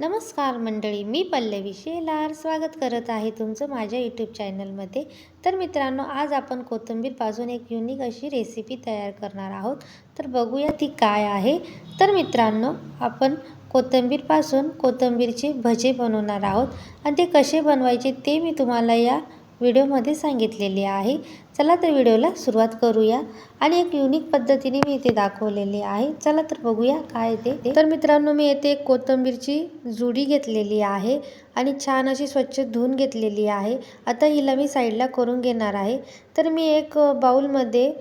नमस्कार मंडळी मी पल्लवी शेलार. स्वागत करत आहे तुमचं माझ्या यूट्यूब चॅनलमध्ये तर मित्रांनो आज आपण कोथिंबीरपासून एक युनिक अशी रेसिपी तयार करणार आहोत. तर बघूया ती काय आहे. तर मित्रांनो आपण कोथिंबीरपासून कोथिंबीरचे भजे बनवणार आहोत. आणि ते कसे बनवायचे ते मी तुम्हाला या व्हिडिओमध्ये सांगितलेले आहे. चला तर व्हिडिओला सुरुवात करूया. आणि एक युनिक पद्धतीने मी इथे दाखवलेली आहे. चला तर बघूया काय ते. तर मित्रांनो मी येथे एक कोथिंबीरची जुडी घेतलेली आहे आणि छान अशी स्वच्छ धुवून घेतलेली आहे. आता हिला मी साईडला करून घेणार आहे. तर मी एक बाऊलमध्ये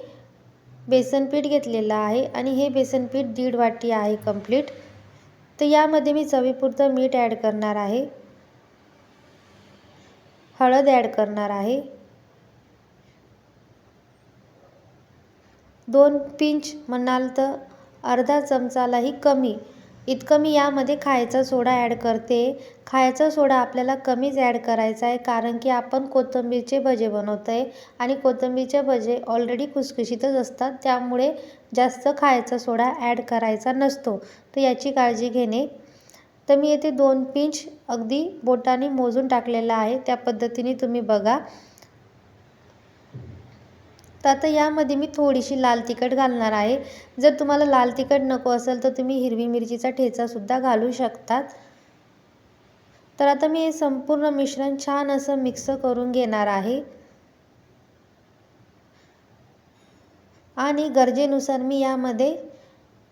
बेसनपीठ घेतलेलं आहे आणि हे बेसनपीठ दीड वाटी आहे कंप्लीट तर यामध्ये मी चवीपुरतं मीठ ॲड करणार आहे. हळद ॲड करणार आहे. दोन पिंच म्हणाल तर अर्धा चमचालाही कमी. इतकं मी यामध्ये खायचा सोडा ॲड करते. खायचा सोडा आपल्याला कमीच ॲड करायचा आहे कारण की आपण कोथिंबीरचे भजे बनवतो आहे आणि कोथिंबीरचे भजे ऑलरेडी खुसखुशीतच असतात त्यामुळे जास्त खायचा सोडा ॲड करायचा नसतो. तर याची काळजी घेणे तर मी येथे दोन पिंच अगदी बोटाने मोजून टाकलेला आहे. त्या पद्धतीने तुम्ही बघा. तर आता यामध्ये मी थोडीशी लाल तिखट घालणार आहे. जर तुम्हाला लाल तिखट नको असेल तर तुम्ही हिरवी मिरचीचा ठेचासुद्धा घालू शकतात. तर आता मी हे संपूर्ण मिश्रण छान असं मिक्स करून घेणार आहे. आणि गरजेनुसार मी यामध्ये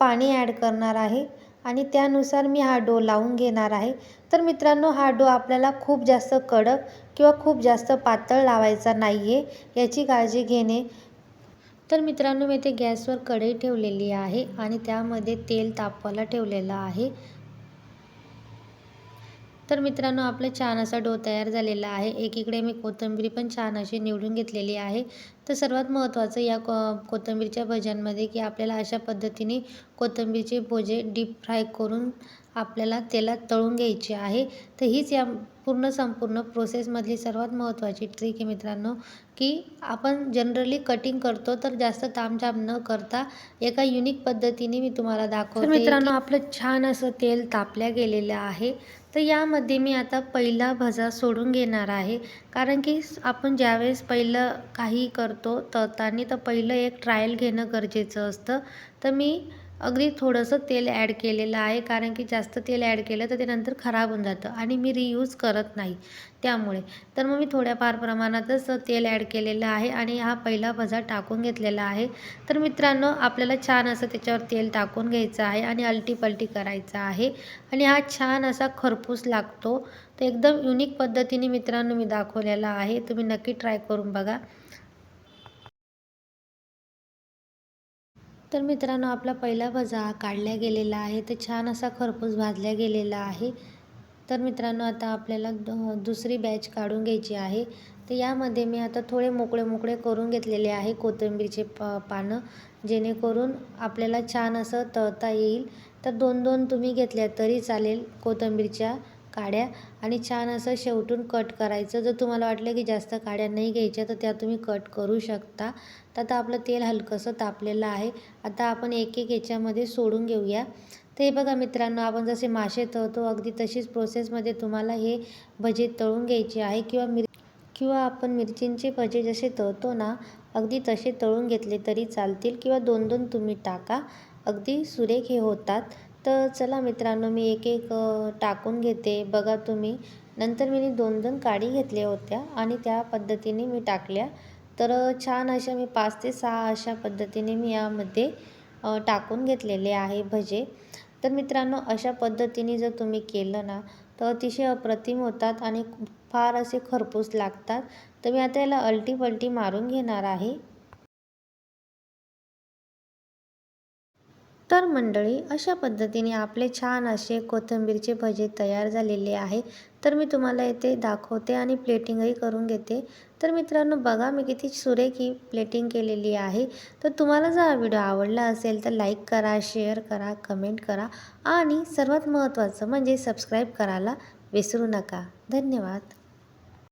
पाणी ॲड करणार आहे. आणि त्यानुसार मी हा डो लावून घेणार आहे. तर मित्रांनो हा डो आपल्याला खूप जास्त कडक किंवा खूप जास्त पातळ लावायचा नाही आहे याची काळजी घेणे. तर मित्रांनो मी ते गॅसवर कढई ठेवलेली आहे आणि त्यामध्ये तेल तापवायला ठेवलेलं आहे. तर मित्रांनो आपलं छान असा डो तयार झालेला आहे. एकीकडे मी कोथिंबीर पण छान अशी निवडून घेतलेली आहे. तर सर्वात महत्त्वाचं या को कोथिंबीरच्या भज्यांमध्ये की आपल्याला अशा पद्धतीने कोथिंबीरचे भजे डीप फ्राय करून आपल्याला तेलात तळून घ्यायचे आहे. तर हीच या पूर्ण संपूर्ण प्रोसेसमधली सर्वात महत्त्वाची ट्रिक आहे मित्रांनो की आपण जनरली कटिंग करतो तर जास्त तामझाम न करता एका युनिक पद्धतीने मी तुम्हाला दाखवते मित्रांनो आपलं छान असं तेल तापल्या गेलेलं आहे. तर यामध्ये मी आता पहिला भजा सोडून घेणार आहे. कारण की आपण ज्यावेळेस पहिलं काही करतो तळताना तर पहिलं एक ट्रायल घेणं गरजेचं असतं. तर मी अगदी थोडंसं तेल ॲड केलेलं आहे. कारण की जास्त तेल ॲड केलं तर ते नंतर खराब होऊन जातं आणि मी रियूज करत नाही त्यामुळे. तर मग मी थोड्याफार प्रमाणातच तेल ॲड केलेलं आहे आणि हा पहिला भजा टाकून घेतलेला आहे. तर मित्रांनो आपल्याला छान असं त्याच्यावर तेल टाकून घ्यायचं आहे आणि अलटीपलटी करायचं आहे. आणि हा छान असा खरपूस लागतो. तर एकदम युनिक पद्धतीने मित्रांनो मी दाखवलेला आहे. तुम्ही नक्की ट्राय करून बघा. तर मित्रांनो आपला पहिला भजा काढल्या गेलेला आहे. तर छान असा खरपूस भाजल्या गेलेला आहे. तर मित्रांनो आता आपल्याला दुसरी बॅच काढून घ्यायची आहे. तर यामध्ये मी आता थोडे मोकळे मोकळे करून घेतलेले आहे कोथिंबीरचे प पानं जेणेकरून आपल्याला छान असं तळता येईल. तर दोन दोन तुम्ही घेतल्या तरी चालेल कोथिंबीरच्या काड्या आणि छान असं शेवटून कट करायचं. जर तुम्हाला वाटलं की जास्त काड्या नाही घ्यायच्या तर त्या तुम्ही कट करू शकता. तर आता आपलं तेल हलकंसं तापलेलं आहे. आता आपण एक एक याच्यामध्ये सोडून घेऊया. तर हे बघा मित्रांनो आपण जसे मासे तळतो अगदी तशीच प्रोसेसमध्ये तुम्हाला हे भजे तळून घ्यायचे आहे. किंवा मिर किंवा आपण मिरचींचे भजे जसे तळतो ना अगदी तसे तळून घेतले तरी चालतील. किंवा दोन दोन तुम्ही टाका. अगदी सुरेख हे होतात. तर चला मित्रांनो मी एक एक टाकून घेते. बघा तुम्ही. नंतर मी दोन दोन काडी घेतल्या होत्या आणि त्या पद्धतीने मी टाकल्या. तर छान अशा मी पाच ते सहा अशा पद्धतीने मी यामध्ये टाकून घेतलेले आहे भजे. तर मित्रांनो अशा पद्धतीने जर तुम्ही केलं ना तर अतिशय अप्रतिम होतात आणि फार असे खरपूस लागतात. तर मी आता याला अलटी पलटी मारून घेणार आहे. तर मंडळी अशा पद्धतीने आपले छान असे कोथिंबीरचे भजे तयार झालेले आहे. तर मी तुम्हाला येथे दाखवते आणि प्लेटिंगही करून घेते. तर मित्रांनो बघा मी किती सुरेख ही प्लेटिंग केलेली आहे. तर तुम्हाला जर हा व्हिडिओ आवडला असेल तर लाईक करा शेअर करा कमेंट करा आणि सर्वात महत्त्वाचं म्हणजे सबस्क्राईब करायला विसरू नका. धन्यवाद.